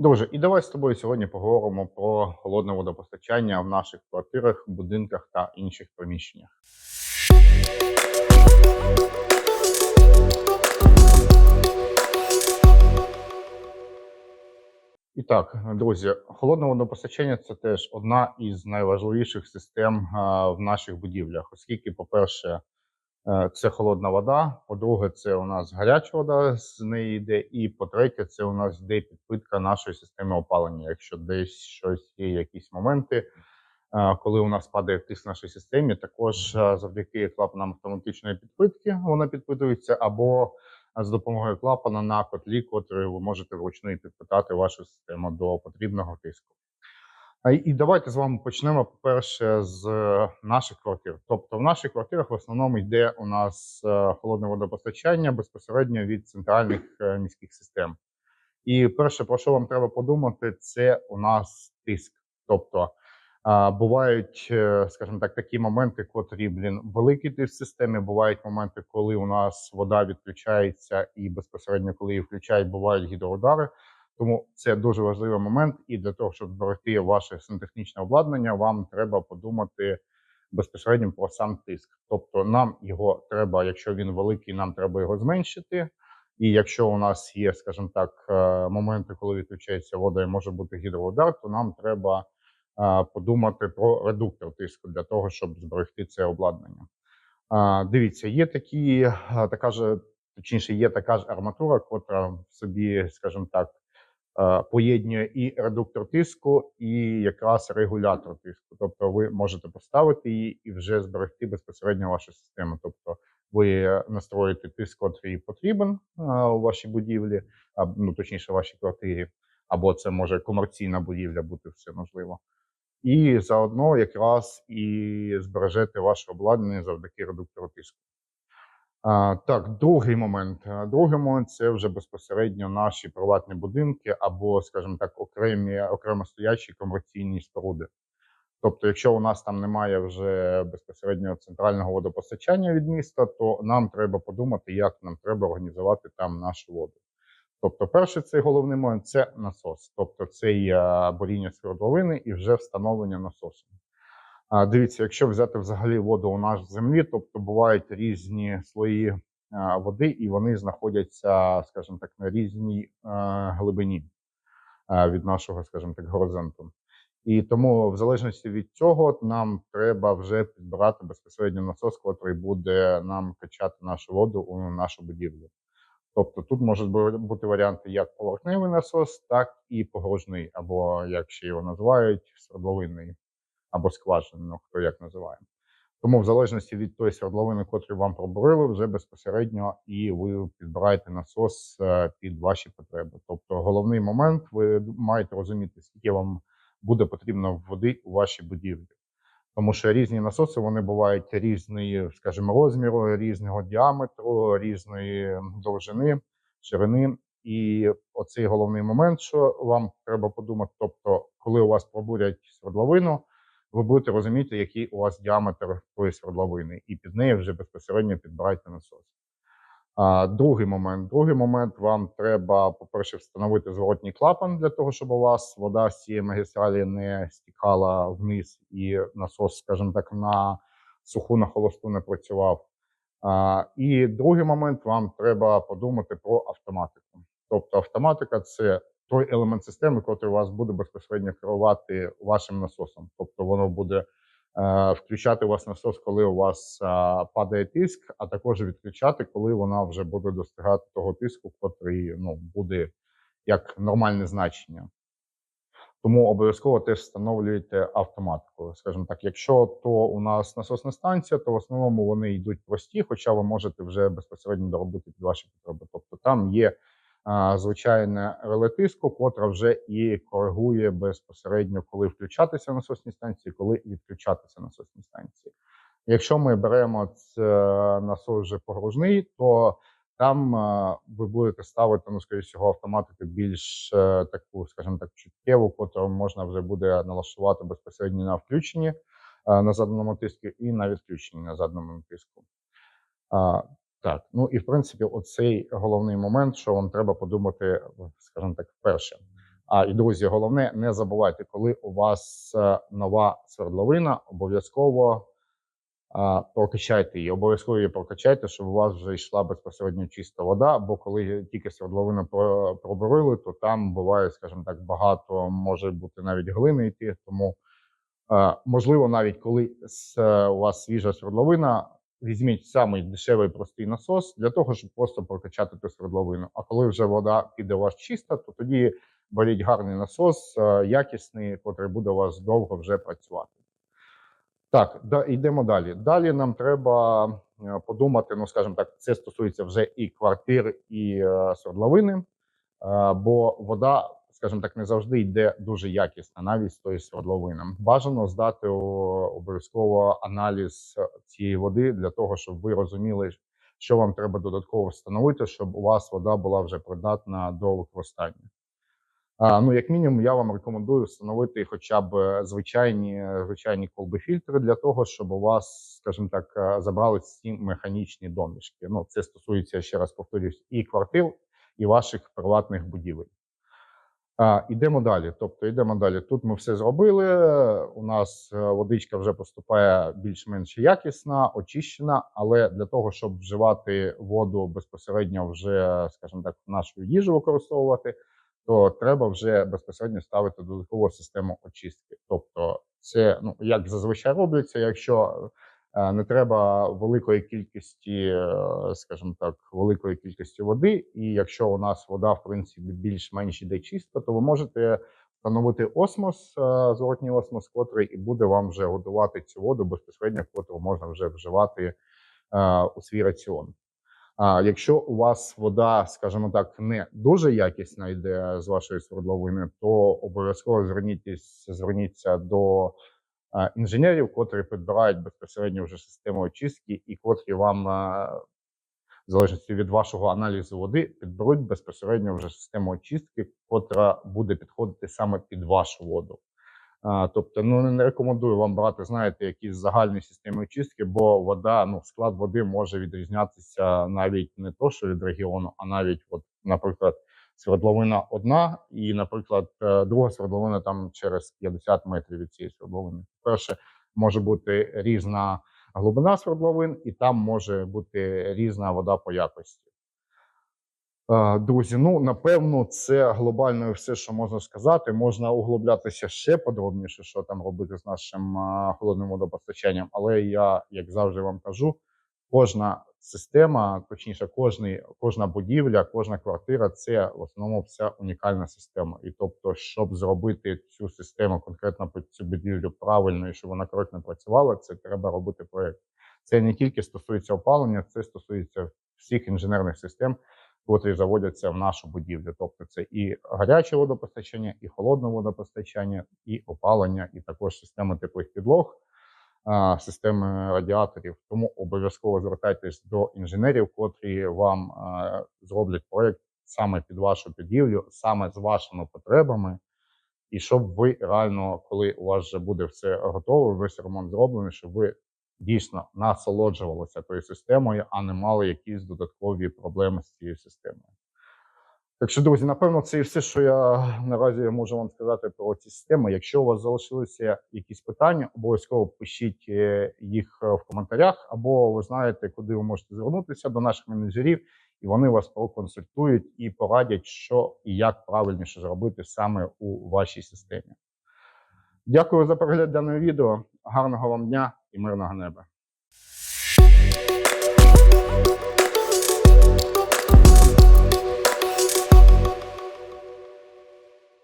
Друже, і давай з тобою сьогодні поговоримо про холодне водопостачання в наших квартирах, будинках та інших приміщеннях. І так, друзі, холодне водопостачання це теж одна із найважливіших систем в наших будівлях, оскільки, по-перше, це холодна вода. По-друге, це у нас гаряча вода з неї йде. І по-третє, це у нас йде підпитка нашої системи опалення. Якщо десь щось є, якісь моменти, е, коли у нас падає тиск в нашій системі, також е, завдяки клапанам автоматичної підпитки вона підпитується, або е, з допомогою клапана на котлі, котрий ви можете вручну підпитати вашу систему до потрібного тиску. І давайте з вами почнемо, по-перше, з е, наших квартир. Тобто, в наших квартирах в основному йде у нас е, холодне водопостачання безпосередньо від центральних е, міських систем. І перше, про що вам треба подумати, це у нас тиск. Тобто бувають, скажімо так, такі моменти, котрі, блін, великий тиск в системі. Бувають моменти, коли у нас вода відключається, і безпосередньо, коли її включають, бувають гідроудари. Тому це дуже важливий момент, і для того, щоб зберегти ваше сантехнічне обладнання, вам треба подумати безпосередньо про сам тиск. Тобто, нам його треба, якщо він великий, нам треба його зменшити. І якщо у нас є, скажімо так, е, моменти, коли відключається вода і може бути гідроудар, то нам треба е, подумати про редуктор тиску для того, щоб зберегти це обладнання. Дивіться, є такі, е, така ж, точніше, є така ж арматура, котра в собі, скажімо так, е, поєднує і редуктор тиску, і якраз регулятор тиску. Тобто ви можете поставити її і вже зберегти безпосередньо вашу систему. Тобто ви настроїте тиск, котрий потрібен е, у вашій будівлі, ну точніше, вашій квартирі, або це може комерційна будівля бути все можливо. І заодно якраз і збережете ваше обладнання завдяки редуктору тиску. Так, другий момент. Другий момент це вже безпосередньо наші приватні будинки або, скажімо так, окремі окремо стоячі комерційні споруди. Тобто, якщо у нас там немає вже безпосередньо центрального водопостачання від міста, то нам треба подумати, як нам треба організувати там нашу воду. Тобто, перший цей головний момент це насос, тобто це є боріння свердловини і вже встановлення насосу. Дивіться, якщо взяти взагалі воду у нас в землі, тобто бувають різні слої води, і вони знаходяться, скажімо так, на різній глибині від нашого, скажімо так, горизонту. І тому, в залежності від цього, нам треба вже підбирати безпосередньо насос, який буде нам качати нашу воду у нашу будівлю. Тобто тут можуть бути варіанти як поверхневий насос, так і погружний, або як ще його називають, свердловинний, або скважинний, ну, хто як називає. Тому, в залежності від тої свердловини, котру вам пробурили, вже безпосередньо і ви підбираєте насос е, під ваші потреби. Тобто, головний момент, ви маєте розуміти, скільки вам буде потрібно води у вашій будівлі. Тому що різні насоси вони бувають різної, скажімо, розміру, різного діаметру, різної довжини, ширини. І оцей головний момент, що вам треба подумати. Тобто, коли у вас пробурять свердловину, ви будете розуміти, який у вас діаметр тої свердловини, і під нею вже безпосередньо підбирайте насос. А, другий момент. Другий момент вам треба, по-перше, встановити зворотній клапан для того, щоб у вас вода з цієї магістралі не стікала вниз і насос, скажімо так, на суху на холосту не працював. А, і другий момент вам треба подумати про автоматику. Тобто, автоматика це той елемент системи, який у вас буде безпосередньо керувати вашим насосом. Тобто, воно буде е, включати у вас насос, коли у вас е, падає тиск, а також відключати, коли вона вже буде достигати того тиску, котрий ну, буде як нормальне значення. Тому обов'язково теж встановлюєте автоматику. Скажімо так, якщо то у нас насосна станція, то в основному вони йдуть прості, хоча ви можете вже безпосередньо доробити під ваші потреби. Тобто там є звичайне реле тиску, котра вже і коригує безпосередньо, коли включатися насосні станції, коли відключатися насосні станції. Якщо ми беремо насос вже погружний, то там ви будете ставити, ну, скоріше всього, автоматику більш е, таку, скажімо так, чуттєву, котру можна вже буде налаштувати безпосередньо на включенні е, на заданому тиску і на відключенні на заданому тиску. Так, ну і в принципі, оцей головний момент, що вам треба подумати, скажімо так, вперше. А і друзі, головне, не забувайте, коли у вас е, нова свердловина, обов'язково прокачайте її. Обов'язково її прокачайте, щоб у вас вже йшла безпосередньо чиста вода. Бо коли тільки свердловину пробурили, то там буває, скажімо так, багато може бути навіть глини йти. Тому е, можливо, навіть коли у вас свіжа свердловина, візьміть самий дешевий простий насос для того, щоб просто прокачати ту свердловину. А коли вже вода піде у вас чиста, то тоді беріть гарний насос, е, якісний, котрий буде у вас довго вже працювати. Так, да, йдемо далі. Далі нам треба е, подумати, ну скажімо так, це стосується вже і квартир, і е, свердловини, е, бо вода, скажімо так, не завжди йде дуже якісна, навіть з тої свердловини. Бажано здати обов'язково аналіз цієї води для того, щоб ви розуміли, що вам треба додатково встановити, щоб у вас вода була вже придатна до використання. А, ну, як мінімум, я вам рекомендую встановити хоча б е, звичайні, звичайні колби-фільтри для того, щоб у вас, скажімо так, е, забрали всі механічні домішки. Ну, це стосується, ще раз повторюсь, і квартир, і ваших приватних будівель. А, ідемо далі. Тобто, йдемо далі. Тут ми все зробили. У нас е, водичка вже поступає більш-менш якісна, очищена, але для того, щоб вживати воду безпосередньо вже, скажімо так, нашу їжу використовувати, то треба вже безпосередньо ставити додаткову систему очистки. Тобто, це ну як зазвичай робиться, якщо не треба великої кількості, е, скажімо так, великої кількості води, і якщо у нас вода, в принципі, більш-менш іде чиста, то ви можете встановити осмос, е, зворотній осмос, котрий і буде вам вже годувати цю воду безпосередньо, котру можна вже вживати е, у свій раціон. А якщо у вас вода, скажімо так, не дуже якісна йде з вашої свердловини, то обов'язково зверніться, зверніться до е, інженерів, котрі підбирають безпосередньо вже систему очистки, і котрі вам, в залежності від вашого аналізу води, підберуть безпосередньо вже систему очистки, котра буде підходити саме під вашу воду. Тобто, ну не рекомендую вам брати, знаєте, якісь загальні системи очистки, бо вода, ну склад води може відрізнятися навіть не то, що від регіону, а навіть, от, наприклад, свердловина одна, і, наприклад, е, друга свердловина там через 50 метрів від цієї свердловини. Перше, може бути різна глибина свердловин, і там може бути різна вода по якості. Е, Друзі, ну напевно, це глобально все, що можна сказати. Можна углублятися ще подробніше, що там робити з нашим е, холодним водопостачанням. Але я, як завжди, вам кажу, кожна система, точніше, кожний, кожна будівля, кожна квартира це в основному вся унікальна система. І тобто, щоб зробити цю систему конкретно під цю будівлю правильно і щоб вона коректно працювала, це треба робити проєкт. Це не тільки стосується опалення, це стосується всіх інженерних систем котрі заводяться в нашу будівлю. Тобто це і гаряче водопостачання, і холодне водопостачання, і опалення, і також система теплих підлог, системи радіаторів. Тому обов'язково звертайтесь до інженерів, котрі вам зроблять проект саме під вашу будівлю, саме з вашими потребами. І щоб ви реально, коли у вас вже буде все готове, весь ремонт зроблений, щоб ви дійсно насолоджувалися тою системою, а не мали якісь додаткові проблеми з цією системою. Так що, друзі, напевно, це і все, що я наразі можу вам сказати про ці системи. Якщо у вас залишилися якісь питання, обов'язково пишіть е, їх е, в коментарях, або ви знаєте, куди ви можете звернутися до наших менеджерів, і вони вас проконсультують і порадять, що і як правильніше зробити саме у вашій системі. Дякую за перегляд даного відео. Гарного вам дня і мирного неба.